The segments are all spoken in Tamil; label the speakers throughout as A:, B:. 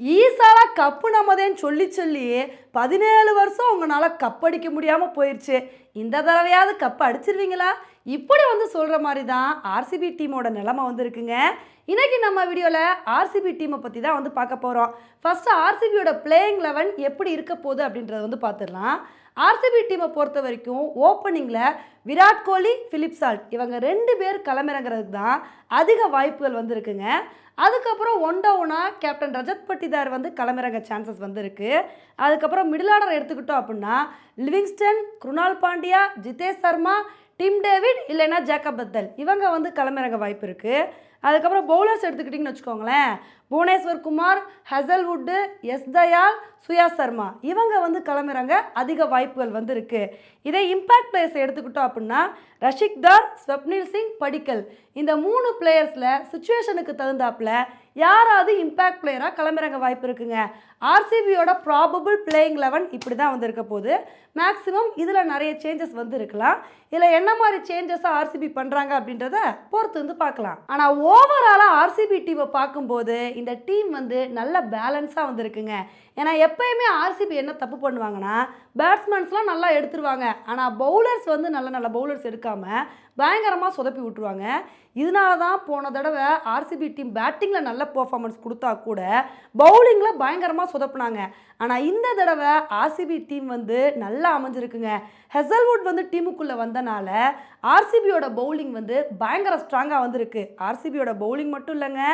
A: ஈசாலா கப்பு நம்மதேன்னு சொல்லி சொல்லி பதினேழு வருஷம் உங்களால் கப்படிக்க முடியாமல் போயிடுச்சு இந்த தடவையாவது கப் அடிச்சிருவீங்களா? இப்படி வந்து சொல்கிற மாதிரி தான் ஆர்சிபி டீமோட நிலமை வந்திருக்குங்க. இன்றைக்கி நம்ம வீடியோவில் ஆர்சிபி டீமை பற்றி தான் வந்து பார்க்க போகிறோம் ஃபஸ்ட்டு ஆர்சிபியோட பிளேயிங் லெவன் எப்படி இருக்க போகுது அப்படின்றத வந்து பார்த்துடலாம். ஆர்சிபி டீமை பொறுத்த வரைக்கும் ஓப்பனிங்கில் விராட் கோலி ஃபிலிப் சால்ட் இவங்க ரெண்டு பேர் களமிறங்கிறதுக்கு தான் அதிக வாய்ப்புகள் வந்துருக்குங்க. அதுக்கப்புறம் ஒன் டவுனாக கேப்டன் ரஜத் பட்டிதார் வந்து களமிறங்க சான்சஸ் வந்திருக்கு. அதுக்கப்புறம் மிடில் ஆர்டர் எடுத்துக்கிட்டோம் அப்படின்னா Livingstone Krunal Pandya Jitesh Sharma Tim David இல்லைன்னா ஜேக்கப் பத்தல் இவங்க வந்து களமிறங்க வாய்ப்பு இருக்குது அதுக்கப்புறம் பவுலர்ஸ் எடுத்துக்கிட்டிங்கன்னு வச்சுக்கோங்களேன். புவனேஸ்வர் குமார் ஹசல்வுட்டு எஸ் தயால் சுயா சர்மா. இவங்க வந்து கிளம்புறாங்க. அதிக வாய்ப்புகள் வந்து இருக்குது இதே இம்பேக்ட் பிளேயர்ஸ் எடுத்துக்கிட்டோம் அப்படின்னா ரஷிக் தார் ஸ்வப்னில் சிங் படிக்கல். இந்த மூணு பிளேயர்ஸில் சுச்சுவேஷனுக்கு தகுந்தாப்புல யாராவது இம்பேக்ட் பிளேயராக களமிறங்க வாய்ப்பு இருக்குங்க. ஆர்சிபியோட ப்ராபபிள் பிளேயிங் லெவன் இப்படி தான் வந்திருக்க போது மேக்ஸிமம் இதில் நிறைய சேஞ்சஸ் வந்து இருக்கலாம் இதில் என்ன மாதிரி சேஞ்சஸாக ஆர்சிபி பண்ணுறாங்க அப்படின்றத பொறுத்து வந்து பார்க்கலாம். ஆனால் ஓவராலாக ஆர்சிபி டீமை பார்க்கும்போது இந்த டீம் வந்து நல்ல பேலன்ஸாக வந்திருக்குங்க. ஏன்னா எப்பயுமே ஆர்சிபி என்ன தப்பு பண்ணுவாங்கன்னா பேட்ஸ்மேன்ஸ்லாம் நல்லா எடுத்துருவாங்க. ஆனால் பவுலர்ஸ் வந்து நல்ல நல்ல பவுலர்ஸ் எடுக்காமல் பயங்கரமாக சொதப்பி விட்ருவாங்க இதனால தான் போன தடவை ஆர்சிபி டீம் பேட்டிங்கில் நல்ல பெர்ஃபார்மன்ஸ் கொடுத்தா கூட பவுலிங்கில் பயங்கரமாக சொதப்புனாங்க. ஆனால் இந்த தடவை ஆர்சிபி டீம் வந்து நல்லா அமைஞ்சிருக்குங்க. ஹெசல்வுட் வந்து டீமுக்குள்ளே வந்தனால ஆர்சிபியோட பவுலிங் வந்து பயங்கர ஸ்ட்ராங்காக வந்திருக்கு. ஆர்சிபியோட பவுலிங் மட்டும் இல்லைங்க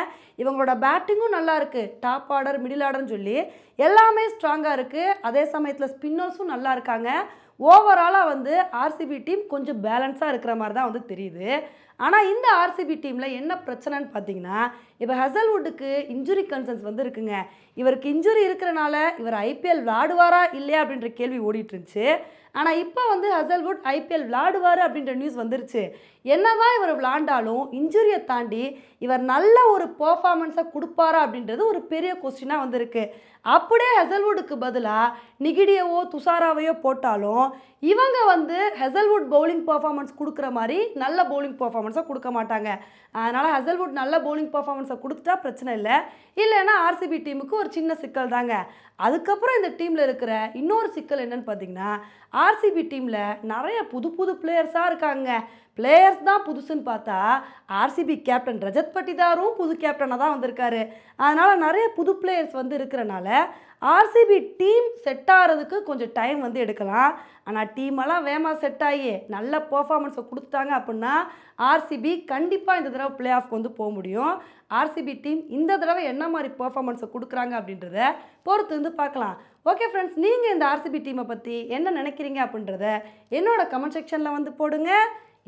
A: இவங்களோட பேட்டிங்கும் நல்லா இருக்குது டாப் ஆர்டர் மிடில் ஆர்டர்னு சொல்லி எல்லாமே ஸ்ட்ராங்காக இருக்குது அதே சமயத்தில் ஸ்பின்னர்ஸும் நல்லா இருக்காங்க. ஓவராலாக வந்து ஆர்சிபி டீம் கொஞ்சம் பேலன்ஸாக இருக்கிற மாதிரி தான் வந்து தெரியுது. ஆனால் இந்த ஆர்சிபி டீமில் என்ன பிரச்சனைன்னு பார்த்தீங்கன்னா இப்போ ஹசல்வுட்டுக்கு இன்ஜுரி கன்சர்ன்ஸ் வந்து இருக்குங்க. இவருக்கு இன்ஜுரி இருக்கிறனால இவர் ஐபிஎல் விளாடுவாரா இல்லையா அப்படின்ற கேள்வி ஓடிட்டு இருந்துச்சு. ஆனால் இப்போ வந்து ஹசல்வுட் ஐபிஎல் விளாடுவார் அப்படின்ற நியூஸ் வந்துருச்சு. என்னதான் இவர் விளாண்டாலும் இன்ஜுரியை தாண்டி இவர் நல்ல ஒரு பர்ஃபார்மன்ஸை கொடுப்பாரா அப்படின்றது ஒரு பெரிய கொஸ்டினாக வந்திருக்கு. அப்படியே ஹெசல்வுட்டுக்கு பதிலாக நிகிடியவோ துஷாராவையோ போட்டாலும் இவங்க வந்து ஹெசல்வுட் பவுலிங் பர்ஃபார்மன்ஸ் கொடுக்குற மாதிரி நல்ல பவுலிங் பர்ஃபார்மன்ஸை கொடுக்க மாட்டாங்க. அதனால் ஹெசல்வுட் நல்ல பவுலிங் பர்ஃபார்மன்ஸை கொடுத்துட்டா பிரச்சனை இல்லை. இல்லைன்னா ஆர்சிபி டீமுக்கு ஒரு சின்ன சிக்கல் தாங்க. அதுக்கப்புறம் இந்த டீமில் இருக்கிற இன்னொரு சிக்கல் என்னன்னு பார்த்தீங்கன்னா ஆர்சிபி டீமில் நிறைய புது புது பிளேயர்ஸாக இருக்காங்க. பிளேயர்ஸ் தான் புதுசுன்னு பார்த்தா ஆர்சிபி கேப்டன் ரஜத் பட்டிதாரும் புது கேப்டனாக தான் வந்திருக்காரு. அதனால் நிறைய புது பிளேயர்ஸ் வந்து இருக்கிறனால ஆர்சிபி டீம் செட் ஆகிறதுக்கு கொஞ்சம் டைம் வந்து எடுக்கலாம். ஆனால் டீமெல்லாம் வேகமாக செட் ஆகி நல்ல பர்ஃபார்மன்ஸை கொடுத்தாங்க அப்படின்னா ஆர்சிபி கண்டிப்பாக இந்த தடவை பிளே ஆஃப்க்கு வந்து போக முடியும். ஆர்சிபி டீம் இந்த தடவை என்ன மாதிரி பர்ஃபார்மன்ஸை கொடுக்குறாங்க அப்படின்றத பொறுத்து வந்து பார்க்கலாம். ஓகே ஃப்ரெண்ட்ஸ் நீங்கள் இந்த ஆர்சிபி டீமை பற்றி என்ன நினைக்கிறீங்க அப்படின்றத என்னோட கமெண்ட் செக்ஷனில் வந்து போடுங்க.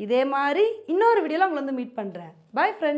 A: இதே மாதிரி இன்னொரு வீடியோவில் உங்களை வந்து மீட் பண்ணுறேன் பை ஃப்ரெண்ட்ஸ்